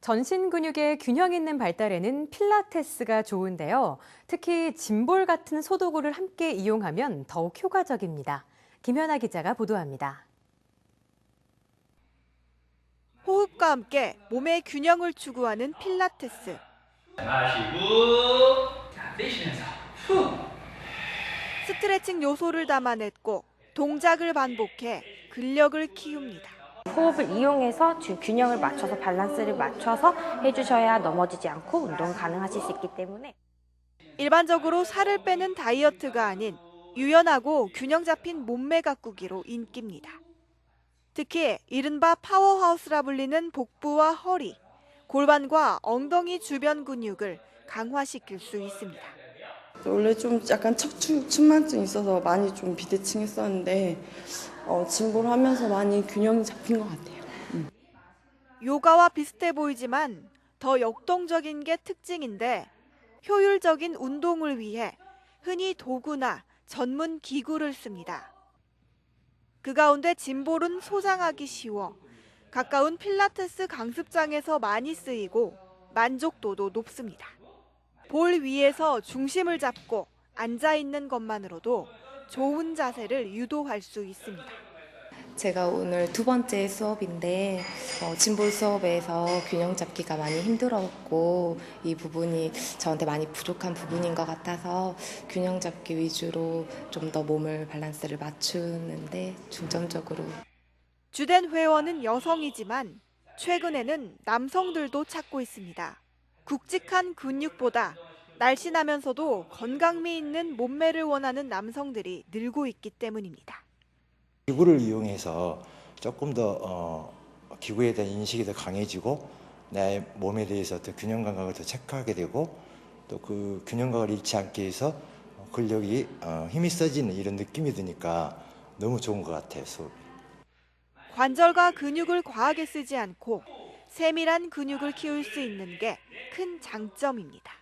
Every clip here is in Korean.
전신 근육의 균형 있는 발달에는 필라테스가 좋은데요. 특히 짐볼 같은 소도구를 함께 이용하면 더욱 효과적입니다. 김현아 기자가 보도합니다. 호흡과 함께 몸의 균형을 추구하는 필라테스. 마시고 자 내쉬면서 후 스트레칭 요소를 담아냈고 동작을 반복해 근력을 키웁니다. 호흡을 이용해서 주- 균형을 맞춰서 밸런스를 맞춰서 해주셔야 넘어지지 않고 운동 가능하실 수 있기 때문에 일반적으로 살을 빼는 다이어트가 아닌 유연하고 균형 잡힌 몸매 가꾸기로 인기입니다. 특히 이른바 파워하우스라 불리는 복부와 허리, 골반과 엉덩이 주변 근육을 강화시킬 수 있습니다. 원래 좀 약간 척추 측만증 있어서 많이 좀 비대칭했었는데 어, 진보를 하면서 많이 균형이 잡힌 것 같아요. 요가와 비슷해 보이지만 더 역동적인 게 특징인데 효율적인 운동을 위해 흔히 도구나 전문 기구를 씁니다. 그 가운데 짐볼은 소장하기 쉬워 가까운 필라테스 강습장에서 많이 쓰이고 만족도도 높습니다. 볼 위에서 중심을 잡고 앉아 있는 것만으로도 좋은 자세를 유도할 수 있습니다. 제가 오늘 두 번째 수업인데 어, 진볼 수업에서 균형 잡기가 많이 힘들었고 이 부분이 저한테 많이 부족한 부분인 것 같아서 균형 잡기 위주로 좀 더 몸을 밸런스를 맞추는데 중점적으로 주된 회원은 여성이지만 최근에는 남성들도 찾고 있습니다. 굵직한 근육보다 날씬하면서도 건강미 있는 몸매를 원하는 남성들이 늘고 있기 때문입니다. 기구를 이용해서 조금 더 어, 기구에 대한 인식이 더 강해지고 내 몸에 대해서 더 균형 감각을 더 체크하게 되고 또 그 균형 감각을 잃지 않게 해서 근력이 어, 힘이 써지는 이런 느낌이 드니까 너무 좋은 것 같아요 수업이. 관절과 근육을 과하게 쓰지 않고 세밀한 근육을 키울 수 있는 게 큰 장점입니다.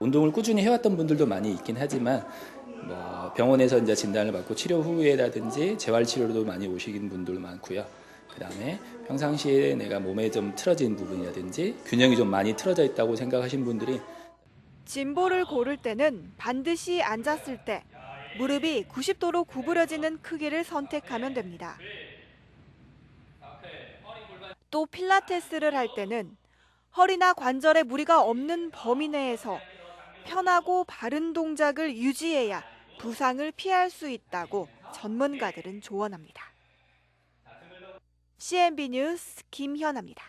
운동을 꾸준히 해왔던 분들도 많이 있긴 하지만 뭐 병원에서 이제 진단을 받고 치료 후에라든지 재활 치료로도 많이 오시는 분들 많고요. 그다음에 평상시에 내가 몸에 좀 틀어진 부분이라든지 균형이 좀 많이 틀어져 있다고 생각하신 분들이 짐볼을 고를 때는 반드시 앉았을 때 무릎이 90도로 구부려지는 크기를 선택하면 됩니다. 또 필라테스를 할 때는 허리나 관절에 무리가 없는 범위 내에서 편하고 바른 동작을 유지해야 부상을 피할 수 있다고 전문가들은 조언합니다. CNB 뉴스 김현아입니다.